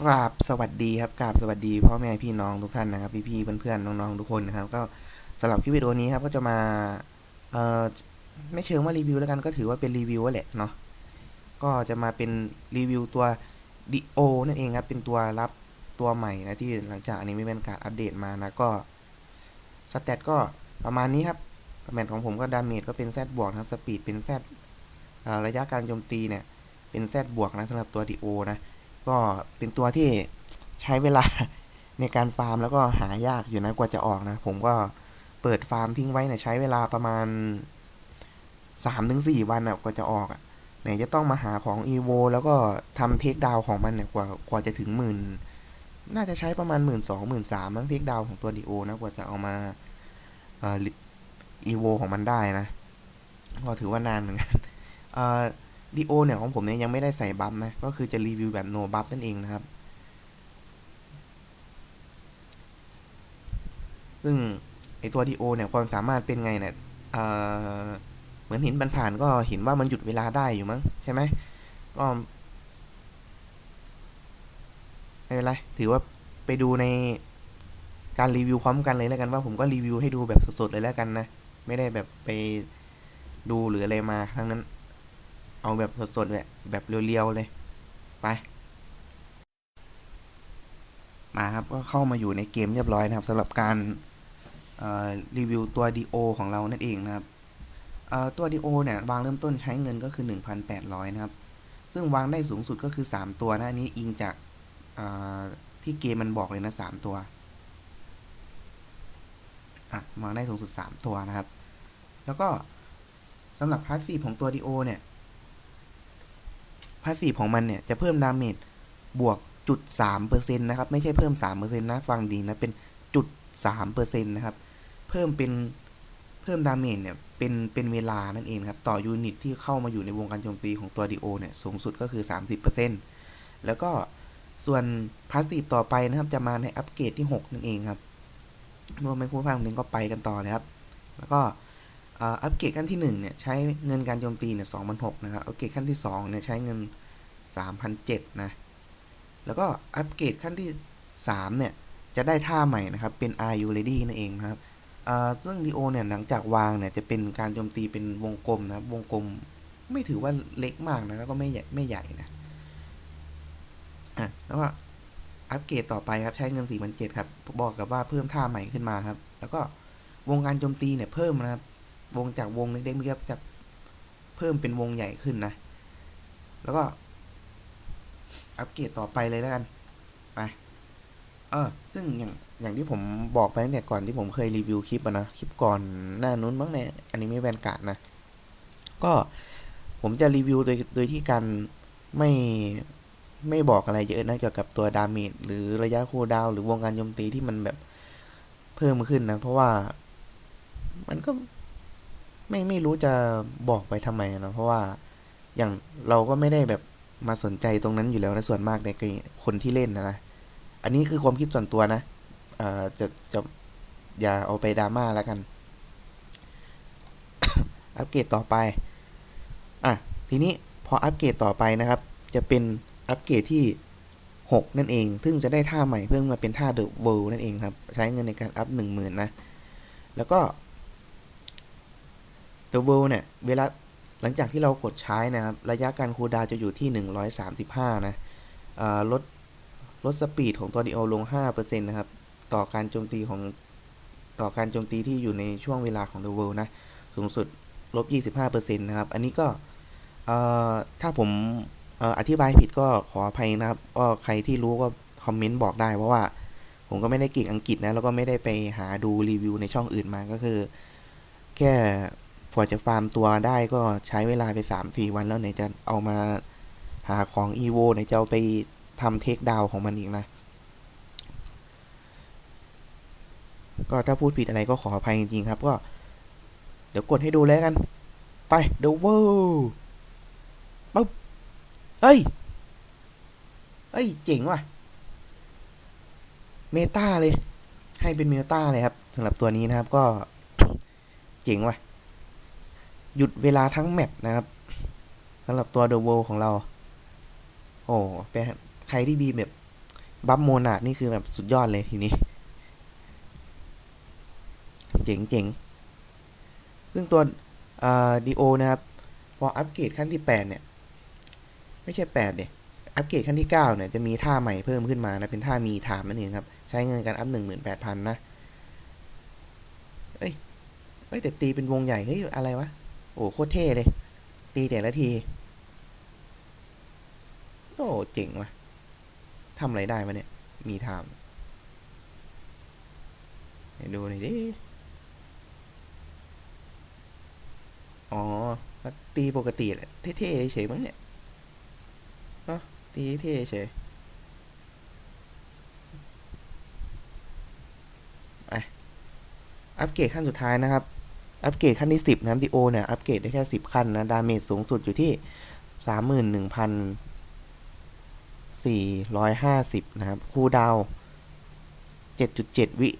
กราบสวัสดีครับกราบสวัสดีพ่อแม่พี่น้องทุกท่านนะครับ พี่ๆเพื่อนๆน้องๆทุกคนนะครับ ก็สำหรับคลิปวิดีโอนี้ครับก็จะมาเอ่อไม่เชิงว่ารีวิวแล้วกันก็ถือว่าเป็นรีวิวแหละเนาะก็จะมาเป็นรีวิวตัวดิโอนั่นเองครับเป็นตัวรับตัวใหม่นะที่หลังจากอันนี้ไม่เป็นการอัปเดตมานะก็สเตตก็ประมาณนี้ครับแมทของผมก็ดาเมจก็เป็น Z บวกนะครับสปีดเป็น Z เอ่อระยะการโจมตีเนี่ยเป็น Z บวกนะสำหรับตัวดิโอนะ ก็เป็นตัวที่ใช้เวลาในการฟาร์มแล้วก็หายากอยู่นะกว่าจะออกนะ ผมก็เปิดฟาร์มทิ้งไว้เนี่ยใช้เวลาประมาณสามถึงสี่วันอะกว่าจะออกอะไหนจะต้องมาหาของอีโวแล้วก็ทำเทคดาวของมันเนี่ยกว่ากว่าจะถึงหมื่นน่าจะใช้ประมาณหมื่นสองหมื่นสามมั้งเทคดาวของตัวดีโอนะกว่าจะเอามาอีโวของมันได้นะ ก็ถือว่านานเหมือนกันเอ่อ ดีโอเนี่ยของผมเนี่ยยังไม่ได้ใส่บัฟนะ ก็คือจะรีวิวแบบโนบัฟนั่นเองนะครับ ซึ่งไอตัวดีโอเนี่ยความสามารถเป็นไงเนี่ยเอ่อเหมือนเห็นผ่านก็เห็นว่ามันหยุดเวลาได้อยู่มั้งใช่ไหมก็ไม่เป็นไร ถือว่าไปดูในการรีวิวพร้อมกันเลยแล้วกันว่าผมก็รีวิวให้ดูแบบสดๆเลยแล้วกันนะ ไม่ได้แบบไปดูหรืออะไรมาทั้งนั้น เอาแบบสดๆแบบแบบเรียวๆเลย ไป มาครับก็เข้ามาอยู่ในเกมเรียบร้อยนะครับสำหรับการรีวิวตัวดีโอของเรานั่นเองนะครับตัวดีโอเนี่ยวางเริ่มต้นใช้เงินก็คือ 1,800 นะครับ ซึ่งวางได้สูงสุดก็คือ 3 ตัวนะอันนี้อิงจากที่เกมมันบอกเลยนะ 3 ตัววางได้สูงสุด 3 ตัวนะครับ แล้วก็สำหรับพาสซีฟของตัวดีโอเนี่ย พาสซีฟของมันเนี่ยจะเพิ่มดาเมจบวกจุดสามเปอร์เซ็นต์นะครับ ไม่ใช่เพิ่มสามเปอร์เซ็นต์นะ ฟังดีนะ เป็นจุดสามเปอร์เซ็นต์นะครับ เพิ่มเป็นเพิ่มดาเมจเนี่ยเป็นเป็นเวลานั่นเองครับ ต่อยูนิตที่เข้ามาอยู่ในวงการโจมตีของตัวดีโอเนี่ยสูงสุดก็คือ30%แล้วก็ส่วนพาสซีฟต่อไปนะครับ จะมาในอัปเกรดที่6นั่นเองครับรวมไม่พูดพร่งนึงก็ไปกันต่อเลยครับ แล้วก็อัปเกรดขั้นที่1เนี่ยใช้เงินการโจมตีเนี่ยสองพันหกนะครับ อัปเกรดขั้นที่2เนี่ยใช้เงิน สามพันเจ็ดนะ แล้วก็อัปเกรดขั้นที่ 3 เนี่ย จะได้ท่าใหม่นะครับ เป็น Are you ready นั่นเองนะครับซึ่งดีโอเนี่ยหลังจากวางเนี่ยจะเป็นการโจมตีเป็นวงกลมนะครับวงกลมไม่ถือว่าเล็กมากนะแล้วก็ไม่ใหญ่ไม่ใหญ่นะอะแล้วก็อัปเกรดต่อไปครับใช้เงิน 4 7 0 0ครับ บอกกับว่าเพิ่มท่าใหม่ขึ้นมาครับ แล้วก็วงการโจมตีเนี่ยเพิ่มนะครับ วงจากวงเล็กๆจะเพิ่มเป็นวงใหญ่ขึ้นนะ แล้วก็ อัปเกรดต่อไปเลยแล้วกัน ไป เออ ซึ่งอย่างอย่างที่ผมบอกไปตั้งแต่ก่อนที่ผมเคยรีวิวคลิปอะนะ คลิปก่อนหน้านู้นบ้างเนี่ยอันนี้ไม่แวนการ์ดนะ ก็ผมจะรีวิวโดยโดยที่การไม่ไม่บอกอะไรเยอะนะเกี่ยวกับตัวดาเมจหรือระยะคูลดาวหรือวงการโจมตีที่มันแบบเพิ่มขึ้นนะ เพราะว่ามันก็ไม่ไม่รู้จะบอกไปทำไมนะเพราะว่าอย่างเราก็ไม่ได้แบบ มาสนใจตรงนั้นอยู่แล้วนะส่วนมากในคนที่เล่นนะนะอันนี้คือความคิดส่วนตัวนะเอ่อจะจะอย่าเอาไปดราม่าแล้วกัน อัปเกรดต่อไป อะ ทีนี้พออัปเกรดต่อไปนะครับ จะเป็นอัปเกรดที่ 6 นั่นเอง ซึ่งจะได้ท่าใหม่เพิ่มมาเป็นท่าเดอะเวิลด์นั่นเองครับ ใช้เงินในการอัพหนึ่งหมื่นนะ แล้วก็ The World เนี่ย เวลา หลังจากที่เรากดใช้นะครับ ระยะการคูลดาวจะอยู่ที่ 135 นะลดลดสปีดของตัวดีโอลง 5%นะครับ ต่อการโจมตีของต่อการโจมตีที่อยู่ในช่วงเวลาของ The World นะ สูงสุดลบ 25%นะครับ อันนี้ก็ถ้าผมอธิบายผิดก็ขออภัยนะครับ ก็ใครที่รู้ก็คอมเมนต์บอกได้ เพราะว่าผมก็ไม่ได้เก่งอังกฤษนะ แล้วก็ไม่ได้ไปหาดูรีวิวในช่องอื่นมาก็คือ แค่ กว่าจะฟาร์มตัวได้ก็ใช้เวลาไปสามสี่วันแล้วไหนจะเอามาหาของอีโวไหนจะเอาไปทำเทคดาวของมันอีกนะ ก็ถ้าพูดผิดอะไรก็ขออภัยจริงๆครับ ก็ เดี๋ยวกดให้ดูแล้วกัน ไปเดวปุ๊บเฮ้ย เฮ้ย เจ๋งว่ะ เมตาเลย ให้เป็นเมตาเลยครับสำหรับตัวนี้นะครับก็ เจ๋งว่ะ หยุดเวลาทั้งแมปนะครับสำหรับตัว The World ของเรา โอ้เป็นใครที่มีแบบบัฟโมนาดนี่คือแบบสุดยอดเลยทีนี้ เจ๋งเจ๋งซึ่งตัวดีโอนะครับ พออัปเกรดขั้นที่แปดเนี่ย ไม่ใช่แปดเนี่ย อัปเกรดขั้นที่เก้าเนี่ย จะมีท่าใหม่เพิ่มขึ้นมานะ เป็นท่ามีถามนั่นเองครับ ใช้เงินการอัพหนึ่งหมื่นแปดพันนะ เอ้ย เอ้ย แต่ตีเป็นวงใหญ่ เฮ้ย อะไรวะ โอ้โคตรเท่เลย ตีแต่ละที โอ้เจ๋งว่ะทำอะไรได้มาเนี่ย มีถามไหนดูหน่อยดิ อ๋อตีปกติแหละ เท่ๆเฉยมั้งเนี่ยเนาะตีเท่เฉยไปอัปเกรดขั้นสุดท้ายนะครับ อัปเกรดขั้นที่สิบนะครับดีโอเนี่ยอัปเกรดได้แค่สิบขั้นนะ ดาเมจสูงสุดอยู่ที่สามหมื่นหนึ่งพันสี่ร้อยห้าสิบนะครับ คูดาวเจ็ดจุดเจ็ดวิ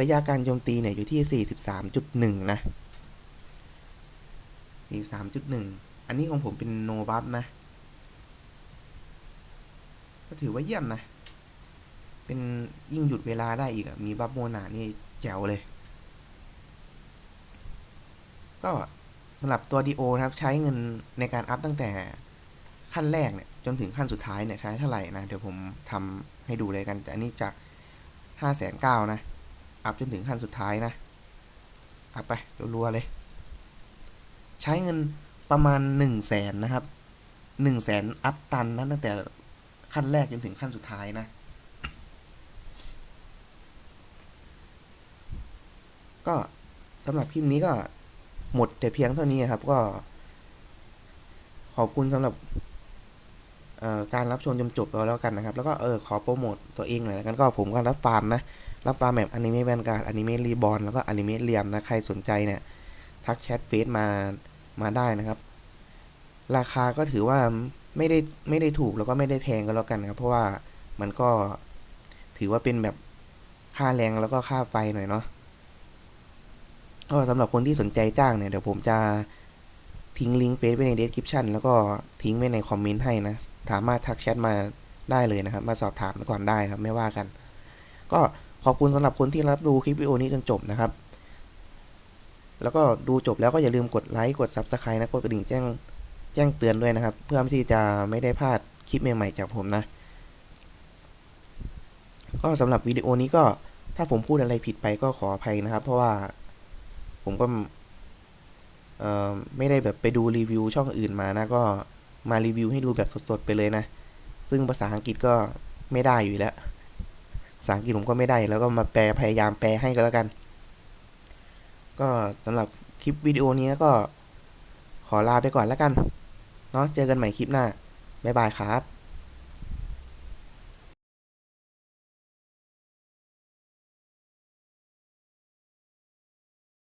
ระยะการโจมตีเนี่ยอยู่ที่สี่สิบสามจุดหนึ่งนะสี่สามจุดหนึ่งอันนี้ของผมเป็นโนบัฟนะ ก็ถือว่าเยี่ยมนะ เป็นยิ่งหยุดเวลาได้อีกมีบัฟโมนานี่แจ๋วเลย ก็สำหรับตัวดีโอนะครับใช้เงินในการอัพตั้งแต่ขั้นแรกเนี่ยจนถึงขั้นสุดท้ายเนี่ยใช้เท่าไหร่นะ เดี๋ยวผมทำให้ดูเลยกันแต่อันนี้จากห้าแสนเก้านะ อัพจนถึงขั้นสุดท้ายนะ อัพไปรัวๆเลย ใช้เงินประมาณหนึ่งแสนนะครับหนึ่งแสนอัพตันนะตั้งแต่ขั้นแรกจนถึงขั้นสุดท้ายนะก็สำหรับคลิปนี้ก็ หมดแต่เพียงเท่านี้ครับ ก็ ขอบคุณสำหรับการรับชมจนจบแล้วกันนะครับ แล้วก็เออขอโปรโมทตัวเองหน่อยแล้วกันก็ผมก็รับฟาร์มนะ รับฟาร์มแบบอนิเมะแวนการ์ดอนิเมะรีบอลแล้วก็อนิเมะเรียมนะ ใครสนใจเนี่ย ทักแชทเฟซมามาได้นะครับ ราคาก็ถือว่าไม่ได้ไม่ได้ถูกแล้วก็ไม่ได้แพงก็แล้วกันครับ เพราะว่ามันก็ถือว่าเป็นแบบค่าแรงแล้วก็ค่าไฟหน่อยเนาะ ก็สำหรับคนที่สนใจจ้างเนี่ยเดี๋ยวผมจะทิ้งลิงก์เฟซไว้ใน description แล้วก็ทิ้งไว้ในคอมเมนต์ให้นะ สามารถทักแชทมาได้เลยนะครับ มาสอบถามก่อนได้ครับไม่ว่ากัน ก็ขอบคุณสำหรับคนที่รับดูคลิปวิดีโอนี้จนจบนะครับ แล้วก็ดูจบแล้วก็อย่าลืมกดไลค์กด Subscribe นะกดกระดิ่งแจ้งแจ้งเตือนด้วยนะครับ เพื่อที่จะไม่ได้พลาดคลิปใหม่ๆจากผมนะ ก็สำหรับวิดีโอนี้ก็ถ้าผมพูดอะไรผิดไปก็ขออภัยนะครับ เพราะว่า ผมก็ไม่ได้แบบไปดูรีวิวช่องอื่นมานะ ก็มารีวิวให้ดูแบบสดๆไปเลยนะ ซึ่งภาษาอังกฤษก็ไม่ได้อยู่แล้วภาษาอังกฤษผมก็ไม่ได้ แล้วก็มาแปลพยายามแปลให้ก็แล้วกัน ก็สำหรับคลิปวิดีโอนี้ก็ขอลาไปก่อนแล้วกัน เนาะเจอกันใหม่คลิปหน้า บ๊ายบายครับ